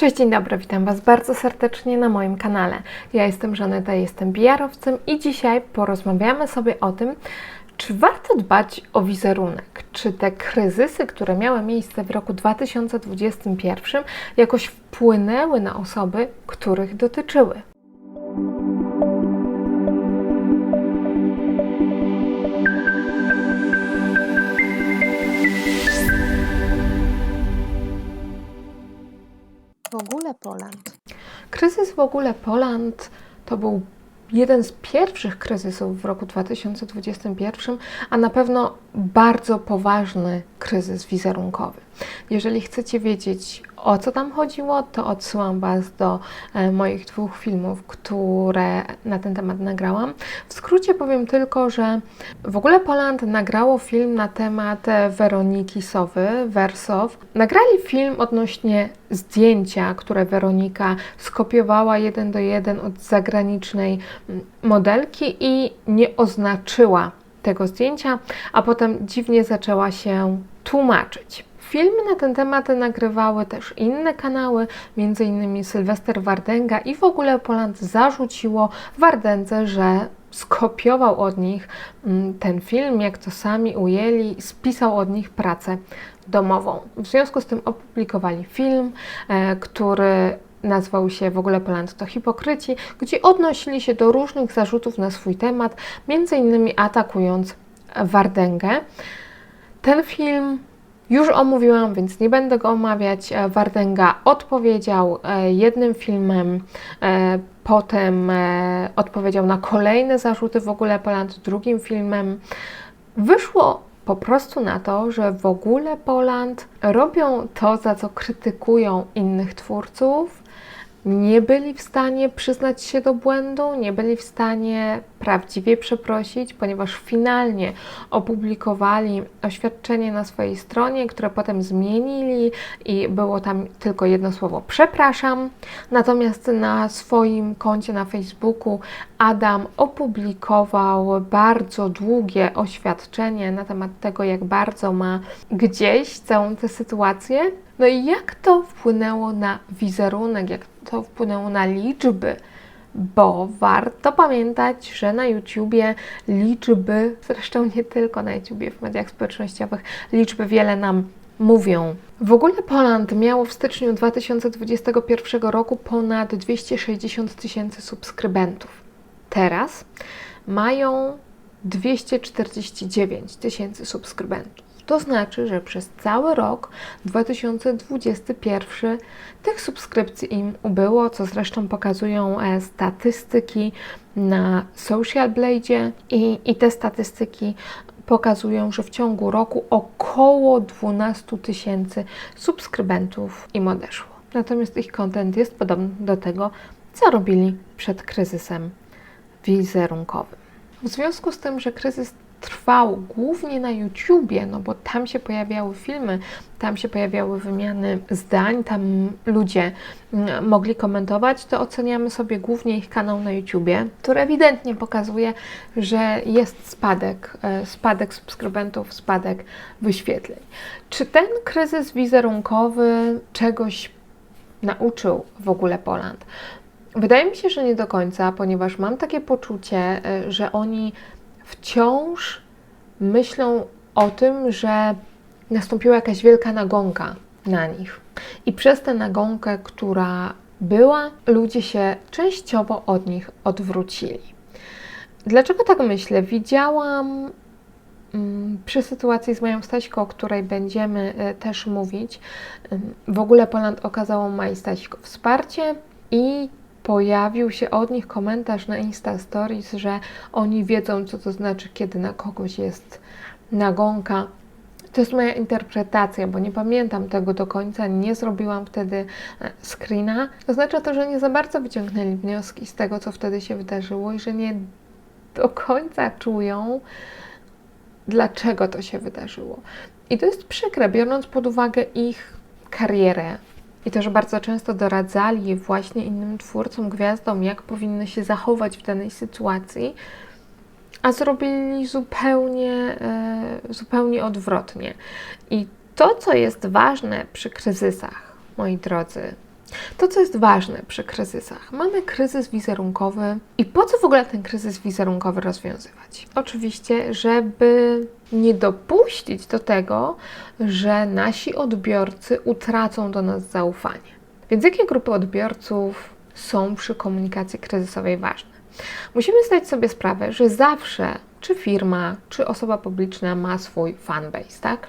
Cześć, dzień dobry, witam Was bardzo serdecznie na moim kanale. Ja jestem Żaneta, jestem PR-owcem i dzisiaj porozmawiamy sobie o tym, czy warto dbać o wizerunek? Czy te kryzysy, które miały miejsce w roku 2021, jakoś wpłynęły na osoby, których dotyczyły? Ogóle Poland. Kryzys w ogóle Poland to był jeden z pierwszych kryzysów w roku 2021, a na pewno bardzo poważny kryzys wizerunkowy. Jeżeli chcecie wiedzieć, o co tam chodziło, to odsyłam Was do e, moich dwóch filmów, które na ten temat nagrałam. W skrócie powiem tylko, że w ogóle Poland nagrało film na temat e, Weroniki Sowy, Wersow. Nagrali film odnośnie zdjęcia, które Weronika skopiowała jeden do jeden od zagranicznej modelki i nie oznaczyła tego zdjęcia, a potem dziwnie zaczęła się tłumaczyć. Filmy na ten temat nagrywały też inne kanały, m.in. Sylwester Wardenga i w ogóle Poland zarzuciło Wardędze, że skopiował od nich mm, ten film, jak to sami ujęli, spisał od nich pracę domową. W związku z tym opublikowali film, e, który nazwał się w ogóle Poland to hipokryci, gdzie odnosili się do różnych zarzutów na swój temat, między innymi atakując Wardęgę. Ten film już omówiłam, więc nie będę go omawiać. E, Wardęga odpowiedział e, jednym filmem, e, potem odpowiedział na kolejne zarzuty w ogóle Poland drugim filmem. Wyszło po prostu na to, że w ogóle Poland robią to, za co krytykują innych twórców, nie byli w stanie przyznać się do błędu, nie byli w stanie prawdziwie przeprosić, ponieważ finalnie opublikowali oświadczenie na swojej stronie, które potem zmienili i było tam tylko jedno słowo przepraszam. Natomiast na swoim koncie na Facebooku Adam opublikował bardzo długie oświadczenie na temat tego, jak bardzo ma gdzieś całą tę sytuację. No i jak to wpłynęło na wizerunek, jak to wpłynęło na liczby bo warto pamiętać, że na YouTubie liczby, zresztą nie tylko na YouTubie, w mediach społecznościowych, liczby wiele nam mówią. W ogóle Poland miało w styczniu 2021 roku ponad 260 tysięcy subskrybentów. Teraz mają 249 tysięcy subskrybentów. To znaczy, że przez cały rok 2021 tych subskrypcji im ubyło, co zresztą pokazują e, statystyki na Social Blade i, i te statystyki pokazują, że w ciągu roku około 12 tysięcy subskrybentów im odeszło. Natomiast ich content jest podobny do tego, co robili przed kryzysem wizerunkowym. W związku z tym, że kryzys trwał głównie na YouTubie, no bo tam się pojawiały filmy, tam się pojawiały wymiany zdań, tam ludzie mm, mogli komentować, to oceniamy sobie głównie ich kanał na YouTubie, który ewidentnie pokazuje, że jest spadek, e, spadek subskrybentów, spadek wyświetleń. Czy ten kryzys wizerunkowy czegoś nauczył w ogóle Poland? Wydaje mi się, że nie do końca, ponieważ mam takie poczucie, e, że oni wciąż myślą o tym, że nastąpiła jakaś wielka nagonka na nich. I przez tę nagonkę, która była, ludzie się częściowo od nich odwrócili. Dlaczego tak myślę? Widziałam mm, przy sytuacji z moją Staśką, o której będziemy e, też mówić, w ogóle Poland okazało Maj Staśko wsparcie i pojawił się od nich komentarz na Insta Stories, że oni wiedzą, co to znaczy, kiedy na kogoś jest nagonka. To jest moja interpretacja, bo nie pamiętam tego do końca, nie zrobiłam wtedy e, screena. Oznacza to, że nie za bardzo wyciągnęli wnioski z tego, co wtedy się wydarzyło i że nie do końca czują, dlaczego to się wydarzyło. I to jest przykre, biorąc pod uwagę ich karierę, i to, że bardzo często doradzali właśnie innym twórcom, gwiazdom, jak powinny się zachować w danej sytuacji, a zrobili zupełnie, e, zupełnie odwrotnie. I to, co jest ważne przy kryzysach, moi drodzy, To, co jest ważne przy kryzysach, mamy kryzys wizerunkowy i po co w ogóle ten kryzys wizerunkowy rozwiązywać? Oczywiście, żeby nie dopuścić do tego, że nasi odbiorcy utracą do nas zaufanie. Więc jakie grupy odbiorców są przy komunikacji kryzysowej ważne? Musimy zdać sobie sprawę, że zawsze czy firma, czy osoba publiczna ma swój fanbase, tak?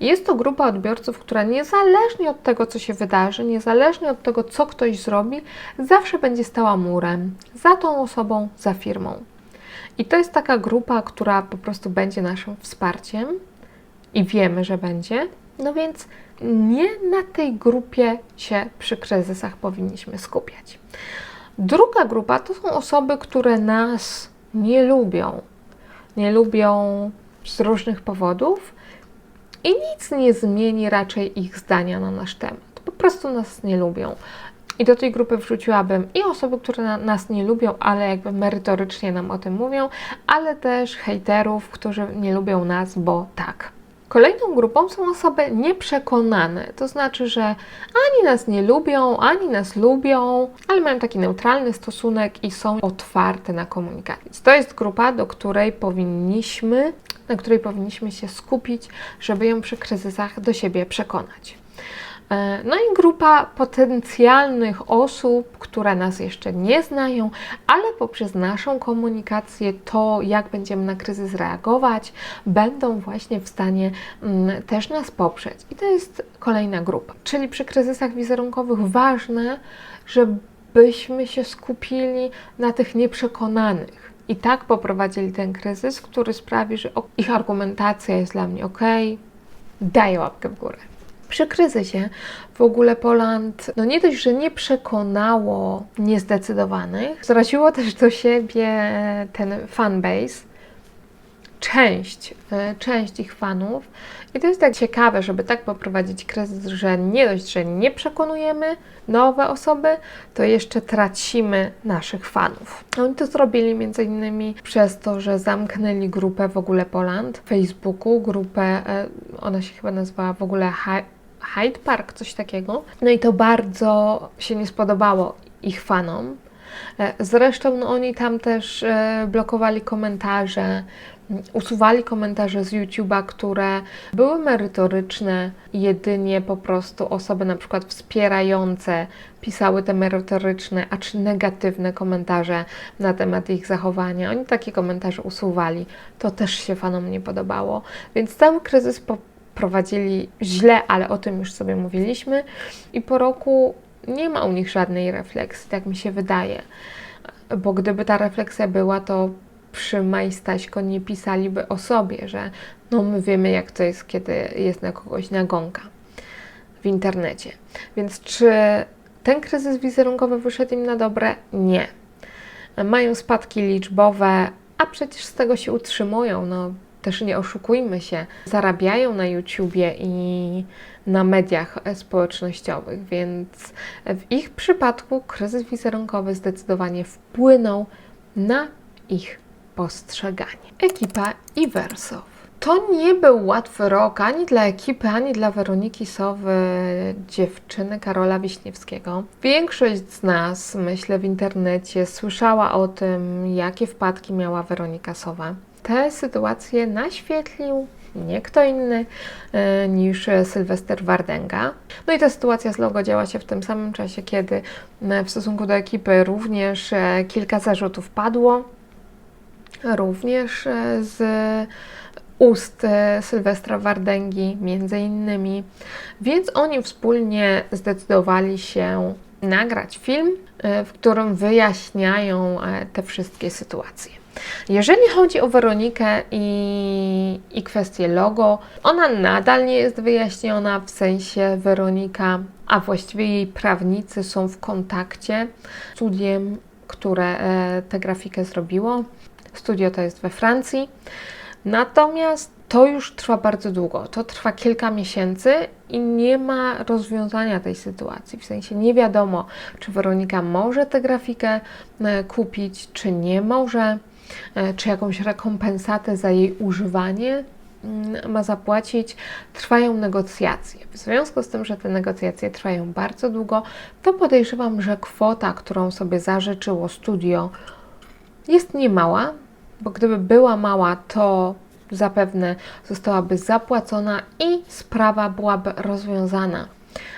Jest to grupa odbiorców, która niezależnie od tego, co się wydarzy, niezależnie od tego, co ktoś zrobi, zawsze będzie stała murem za tą osobą, za firmą. I to jest taka grupa, która po prostu będzie naszym wsparciem i wiemy, że będzie. No więc nie na tej grupie się przy kryzysach powinniśmy skupiać. Druga grupa to są osoby, które nas nie lubią. Nie lubią z różnych powodów i nic nie zmieni raczej ich zdania na nasz temat. Po prostu nas nie lubią. I do tej grupy wrzuciłabym i osoby, które na, nas nie lubią, ale jakby merytorycznie nam o tym mówią, ale też hejterów, którzy nie lubią nas, bo tak. Kolejną grupą są osoby nieprzekonane, to znaczy, że ani nas nie lubią, ani nas lubią, ale mają taki neutralny stosunek i są otwarte na komunikację. To jest grupa, do której powinniśmy, na której powinniśmy się skupić, żeby ją przy kryzysach do siebie przekonać. E, no i grupa potencjalnych osób, które nas jeszcze nie znają, ale poprzez naszą komunikację, to jak będziemy na kryzys reagować, będą właśnie w stanie mm, też nas poprzeć. I to jest kolejna grupa. Czyli przy kryzysach wizerunkowych ważne, żebyśmy się skupili na tych nieprzekonanych. I tak poprowadzili ten kryzys, który sprawi, że ich argumentacja jest dla mnie ok, daję łapkę w górę. Przy kryzysie w ogóle Poland, no nie dość, że nie przekonało niezdecydowanych, zraziło też do siebie ten fanbase, część, e, część ich fanów. I to jest tak ciekawe, żeby tak poprowadzić kryzys, że nie dość, że nie przekonujemy nowe osoby, to jeszcze tracimy naszych fanów. Oni to zrobili między innymi przez to, że zamknęli grupę w ogóle Poland Facebooku, grupę, e, ona się chyba nazywała w ogóle Hyde Park, coś takiego. No i to bardzo się nie spodobało ich fanom. E, zresztą no, oni tam też e, blokowali komentarze, usuwali komentarze z YouTube'a, które były merytoryczne, jedynie po prostu osoby na przykład wspierające pisały te merytoryczne, a czy negatywne komentarze na temat ich zachowania. Oni takie komentarze usuwali. To też się fanom nie podobało. Więc cały kryzys po prowadzili źle, ale o tym już sobie mówiliśmy. I po roku nie ma u nich żadnej refleksji, tak mi się wydaje. Bo gdyby ta refleksja była, to przy Majstaśko nie pisaliby o sobie, że no my wiemy jak to jest, kiedy jest na kogoś nagonka w internecie. Więc czy ten kryzys wizerunkowy wyszedł im na dobre? Nie. Mają spadki liczbowe, a przecież z tego się utrzymują. No, też nie oszukujmy się, zarabiają na YouTubie i na mediach społecznościowych, więc w ich przypadku kryzys wizerunkowy zdecydowanie wpłynął na ich postrzeganie. Ekipa Iwersow. To nie był łatwy rok ani dla ekipy, ani dla Weroniki Sowy, dziewczyny Karola Wiśniewskiego. Większość z nas, myślę, w internecie słyszała o tym, jakie wpadki miała Weronika Sowa tę sytuację naświetlił nie kto inny e, niż Sylwester Wardenga. No i ta sytuacja z logo działa się w tym samym czasie, kiedy w stosunku do ekipy również e, kilka zarzutów padło, również e, z ust Sylwestra Wardęgi między innymi, więc oni wspólnie zdecydowali się nagrać film, w którym wyjaśniają te wszystkie sytuacje. Jeżeli chodzi o Weronikę i, i kwestię logo, ona nadal nie jest wyjaśniona, w sensie Weronika, a właściwie jej prawnicy są w kontakcie z studiem, które e, tę grafikę zrobiło. Studio to jest we Francji. Natomiast to już trwa bardzo długo. To trwa kilka miesięcy i nie ma rozwiązania tej sytuacji. W sensie nie wiadomo, czy Weronika może tę grafikę e, kupić, czy nie może. E, czy jakąś rekompensatę za jej używanie mm, ma zapłacić, trwają negocjacje. W związku z tym, że te negocjacje trwają bardzo długo, to podejrzewam, że kwota, którą sobie zażyczyło studio, jest niemała, bo gdyby była mała, to zapewne zostałaby zapłacona i sprawa byłaby rozwiązana.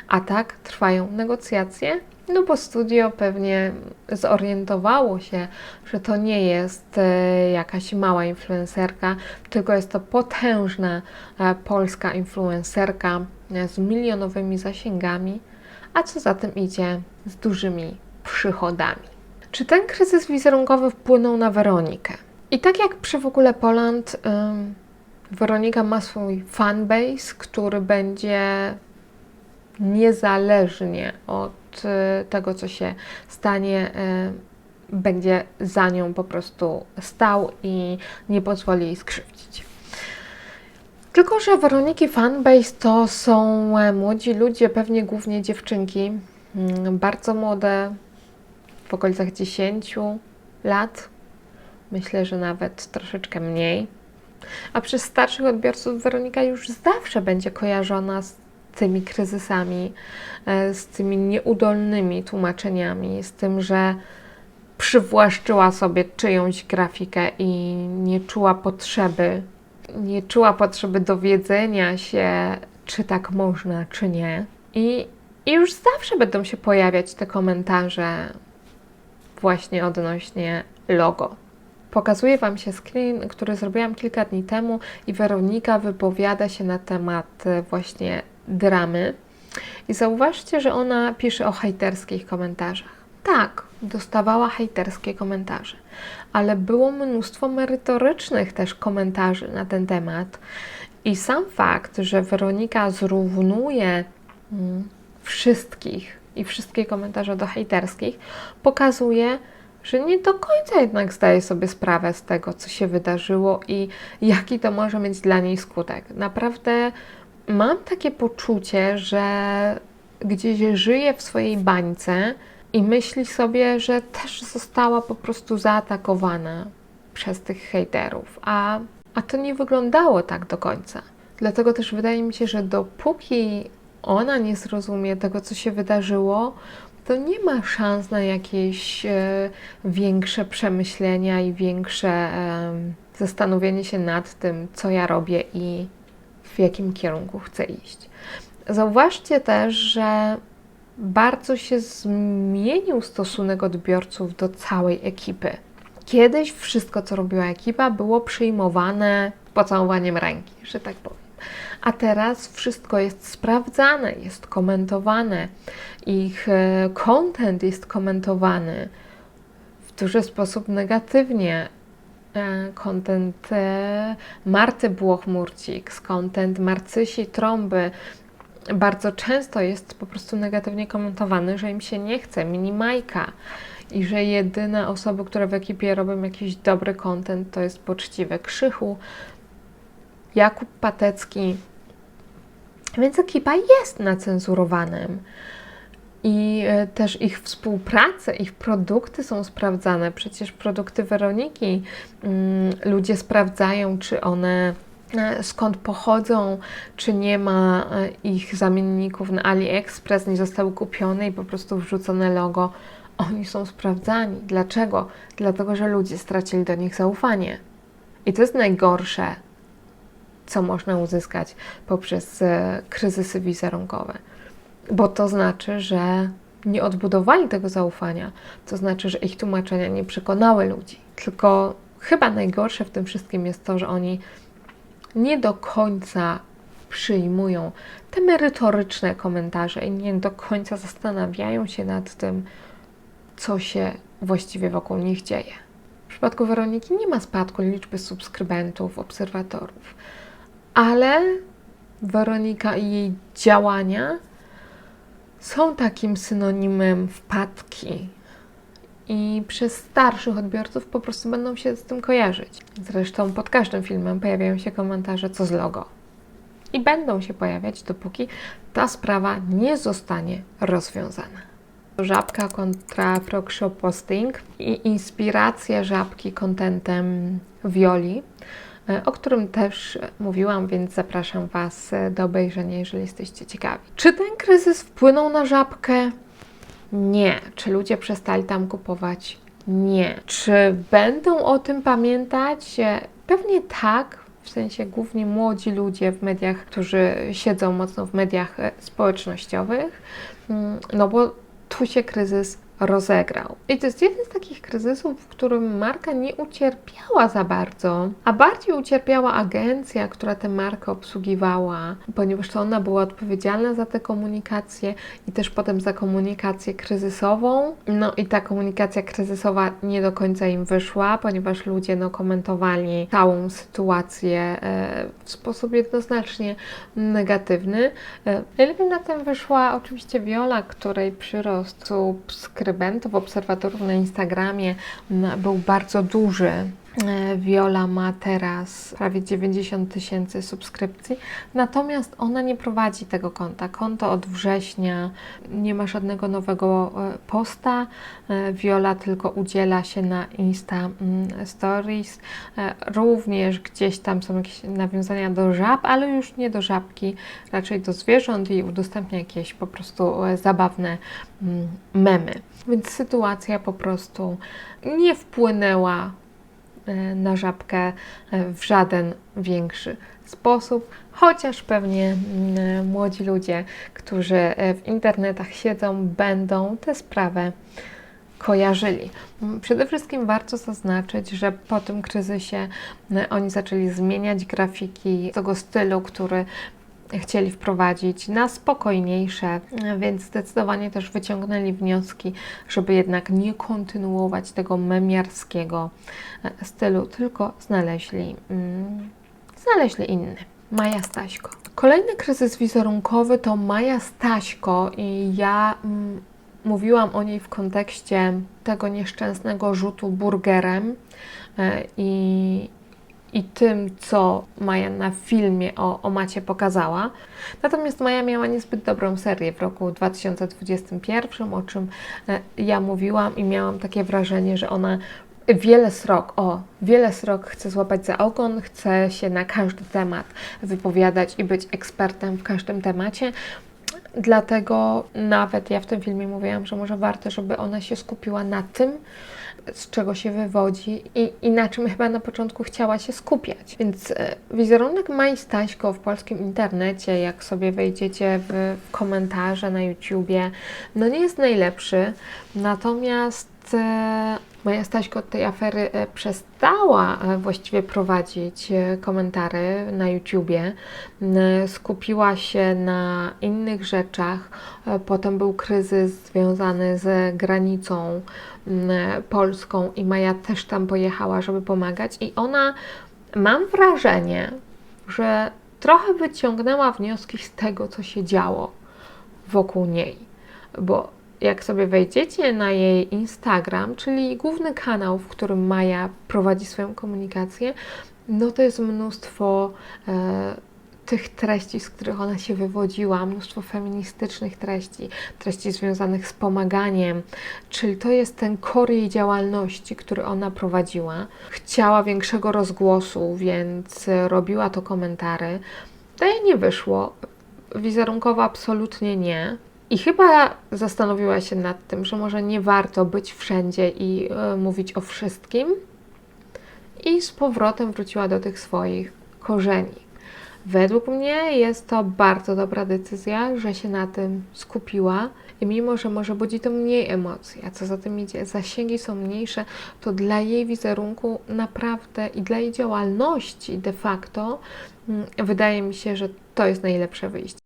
A tak trwają negocjacje, no bo studio pewnie zorientowało się, że to nie jest e, jakaś mała influencerka, tylko jest to potężna e, polska influencerka e, z milionowymi zasięgami, a co za tym idzie, z dużymi przychodami. Czy ten kryzys wizerunkowy wpłynął na Weronikę? I tak jak przy w ogóle Poland, Weronika ma swój fanbase, który będzie niezależnie od y, tego, co się stanie, y, będzie za nią po prostu stał i nie pozwoli jej skrzywdzić. Tylko, że Weroniki Fanbase to są e, młodzi ludzie, pewnie głównie dziewczynki, mm, bardzo młode, w okolicach 10 lat, myślę, że nawet troszeczkę mniej. A przez starszych odbiorców Weronika już zawsze będzie kojarzona z tymi kryzysami, e, z tymi nieudolnymi tłumaczeniami, z tym, że przywłaszczyła sobie czyjąś grafikę i nie czuła potrzeby, nie czuła potrzeby dowiedzenia się, czy tak można, czy nie. I, i już zawsze będą się pojawiać te komentarze właśnie odnośnie logo. Pokazuję Wam się screen, który zrobiłam kilka dni temu i Weronika wypowiada się na temat e, właśnie dramy. I zauważcie, że ona pisze o hejterskich komentarzach. Tak, dostawała hejterskie komentarze, ale było mnóstwo merytorycznych też komentarzy na ten temat. I sam fakt, że Weronika zrównuje mm, wszystkich i wszystkie komentarze do hejterskich, pokazuje, że nie do końca jednak zdaje sobie sprawę z tego, co się wydarzyło i jaki to może mieć dla niej skutek. Naprawdę mam takie poczucie, że gdzieś żyje w swojej bańce i myśli sobie, że też została po prostu zaatakowana przez tych hejterów, a, a to nie wyglądało tak do końca. Dlatego też wydaje mi się, że dopóki ona nie zrozumie tego, co się wydarzyło, to nie ma szans na jakieś e, większe przemyślenia i większe e, zastanowienie się nad tym, co ja robię i w jakim kierunku chcę iść. Zauważcie też, że bardzo się zmienił stosunek odbiorców do całej ekipy. Kiedyś wszystko, co robiła ekipa, było przyjmowane pocałowaniem ręki, że tak powiem. A teraz wszystko jest sprawdzane, jest komentowane, ich e, content jest komentowany w duży sposób negatywnie. Kontent e, Marty Błochmurcik, kontent Marcysi Trąby bardzo często jest po prostu negatywnie komentowany, że im się nie chce, mini Majka i że jedyne osoby, które w ekipie robią jakiś dobry kontent, to jest poczciwe Krzychu, Jakub Patecki. Więc ekipa jest na cenzurowanym i e, też ich współpracę, ich produkty są sprawdzane. Przecież produkty Weroniki mm, ludzie sprawdzają, czy one e, skąd pochodzą, czy nie ma e, ich zamienników na AliExpress, nie zostały kupione i po prostu wrzucone logo. Oni są sprawdzani. Dlaczego? Dlatego, że ludzie stracili do nich zaufanie. I to jest najgorsze, co można uzyskać poprzez kryzysy wizerunkowe bo to znaczy, że nie odbudowali tego zaufania. To znaczy, że ich tłumaczenia nie przekonały ludzi. Tylko chyba najgorsze w tym wszystkim jest to, że oni nie do końca przyjmują te merytoryczne komentarze i nie do końca zastanawiają się nad tym, co się właściwie wokół nich dzieje. W przypadku Weroniki nie ma spadku liczby subskrybentów, obserwatorów, ale Weronika i jej działania są takim synonimem wpadki. I przez starszych odbiorców po prostu będą się z tym kojarzyć. Zresztą pod każdym filmem pojawiają się komentarze co z logo. I będą się pojawiać, dopóki ta sprawa nie zostanie rozwiązana. Żabka kontra Frogshop Posting i inspiracja żabki kontentem Violi e, o którym też mówiłam, więc zapraszam Was e, do obejrzenia, jeżeli jesteście ciekawi. Czy ten kryzys wpłynął na żabkę? Nie. Czy ludzie przestali tam kupować? Nie. Czy będą o tym pamiętać? E, Pewnie tak, w sensie głównie młodzi ludzie w mediach, którzy siedzą mocno w mediach e, społecznościowych, Mm, no bo tu się kryzys rozegrał. I to jest jeden z takich kryzysów, w którym marka nie ucierpiała za bardzo, a bardziej ucierpiała agencja, która tę markę obsługiwała, ponieważ to ona była odpowiedzialna za tę komunikację i też potem za komunikację kryzysową. No i ta komunikacja kryzysowa nie do końca im wyszła, ponieważ ludzie no, komentowali całą sytuację e, w sposób jednoznacznie negatywny. E, najlepiej na tym wyszła oczywiście Viola, której przyrost subskrypcji subskrybentów, obserwatorów na Instagramie m, był bardzo duży. E, Viola ma teraz prawie 90 tysięcy subskrypcji, natomiast ona nie prowadzi tego konta. Konto od września nie ma żadnego nowego e, posta. E, Viola tylko udziela się na Insta mm, Stories. Również gdzieś tam są jakieś nawiązania do żab, ale już nie do żabki, raczej do zwierząt i udostępnia jakieś po prostu zabawne mm, memy. Więc sytuacja po prostu nie wpłynęła na żabkę e, w żaden większy sposób, chociaż pewnie młodzi ludzie, którzy e, w internetach siedzą, będą tę sprawę kojarzyli. Przede wszystkim warto zaznaczyć, że po tym kryzysie e, oni zaczęli zmieniać grafiki tego stylu, który chcieli wprowadzić na spokojniejsze, więc zdecydowanie też wyciągnęli wnioski, żeby jednak nie kontynuować tego memiarskiego e, stylu, tylko znaleźli, mm, znaleźli inny. Maja Staśko. Kolejny kryzys wizerunkowy to Maja Staśko i ja mm, mówiłam o niej w kontekście tego nieszczęsnego rzutu burgerem e, i, i tym, co Maja na filmie o, o Macie pokazała. Natomiast Maja miała niezbyt dobrą serię w roku 2021, o czym e, ja mówiłam i miałam takie wrażenie, że ona wiele srok, o, wiele srok chce złapać za ogon, chce się na każdy temat wypowiadać i być ekspertem w każdym temacie. Dlatego nawet ja w tym filmie mówiłam, że może warto, żeby ona się skupiła na tym, z czego się wywodzi i, i na czym chyba na początku chciała się skupiać. Więc e, wizerunek Mai Staśko w polskim internecie, jak sobie wejdziecie w, komentarze na YouTubie, no nie jest najlepszy. Natomiast e, Maja Staśko od tej afery e, przestała właściwie prowadzić komentary na YouTubie. Skupiła się na innych rzeczach. Potem był kryzys związany z granicą polską i Maja też tam pojechała, żeby pomagać. I ona, mam wrażenie, że trochę wyciągnęła wnioski z tego, co się działo wokół niej. Bo jak sobie wejdziecie na jej Instagram, czyli główny kanał, w którym Maja prowadzi swoją komunikację, no to jest mnóstwo e, tych treści, z których ona się wywodziła, mnóstwo feministycznych treści, treści związanych z pomaganiem, czyli to jest ten kor jej działalności, który ona prowadziła. Chciała większego rozgłosu, więc robiła to komentary. To jej nie wyszło. Wizerunkowo absolutnie nie. I chyba zastanowiła się nad tym, że może nie warto być wszędzie i e, mówić o wszystkim. I z powrotem wróciła do tych swoich korzeni. Według mnie jest to bardzo dobra decyzja, że się na tym skupiła. I mimo, że może budzi to mniej emocji, a co za tym idzie, zasięgi są mniejsze, to dla jej wizerunku naprawdę i dla jej działalności de facto mm, wydaje mi się, że to jest najlepsze wyjście.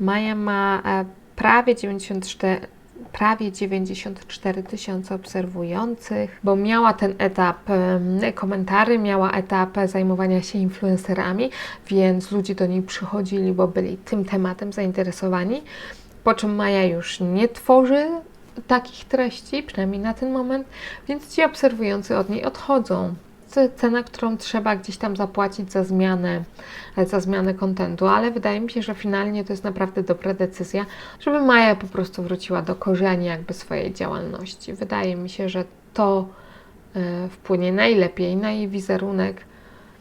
Maja ma e, prawie 94, prawie 94 tysiące obserwujących, bo miała ten etap komentarzy, miała etap zajmowania się influencerami, więc ludzie do niej przychodzili, bo byli tym tematem zainteresowani. Po czym Maja już nie tworzy takich treści, przynajmniej na ten moment, więc ci obserwujący od niej odchodzą. Jest cena, którą trzeba gdzieś tam zapłacić za zmianę, za zmianę kontentu, ale wydaje mi się, że finalnie to jest naprawdę dobra decyzja, żeby Maja po prostu wróciła do korzeni jakby swojej działalności. Wydaje mi się, że to e, wpłynie najlepiej na jej wizerunek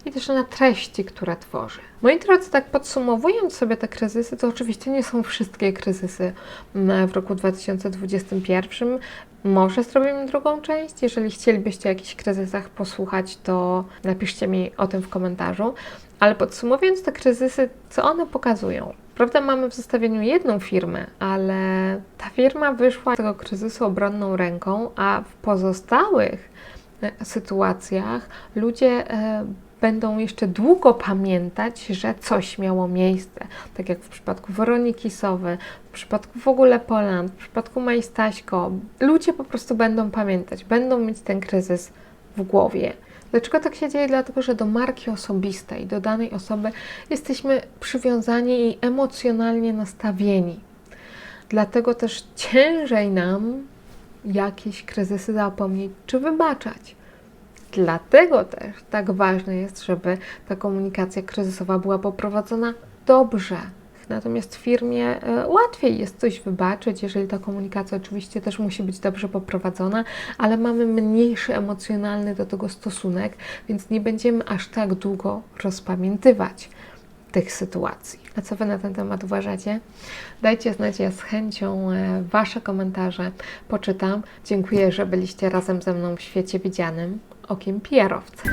i też na treści, które tworzy. Moi drodzy, tak podsumowując sobie te kryzysy, to oczywiście nie są wszystkie kryzysy w roku 2021. Może zrobimy drugą część. Jeżeli chcielibyście o jakichś kryzysach posłuchać, to napiszcie mi o tym w komentarzu. Ale podsumowując te kryzysy, co one pokazują? Prawda, mamy w zestawieniu jedną firmę, ale ta firma wyszła z tego kryzysu obronną ręką, a w pozostałych e, sytuacjach ludzie e, będą jeszcze długo pamiętać, że coś miało miejsce. Tak jak w przypadku Weroniki Sowy, w przypadku w ogóle Poland, w przypadku Majstaśko. Ludzie po prostu będą pamiętać, będą mieć ten kryzys w głowie. Dlaczego tak się dzieje? Dlatego, że do marki osobistej, do danej osoby jesteśmy przywiązani i emocjonalnie nastawieni. Dlatego też ciężej nam jakieś kryzysy zapomnieć czy wybaczać. Dlatego też tak ważne jest, żeby ta komunikacja kryzysowa była poprowadzona dobrze. Natomiast firmie e, łatwiej jest coś wybaczyć, jeżeli ta komunikacja oczywiście też musi być dobrze poprowadzona, ale mamy mniejszy emocjonalny do tego stosunek, więc nie będziemy aż tak długo rozpamiętywać tych sytuacji. A co Wy na ten temat uważacie? Dajcie znać, ja z chęcią e, Wasze komentarze poczytam. Dziękuję, że byliście razem ze mną w świecie widzianym okiem pr -owca.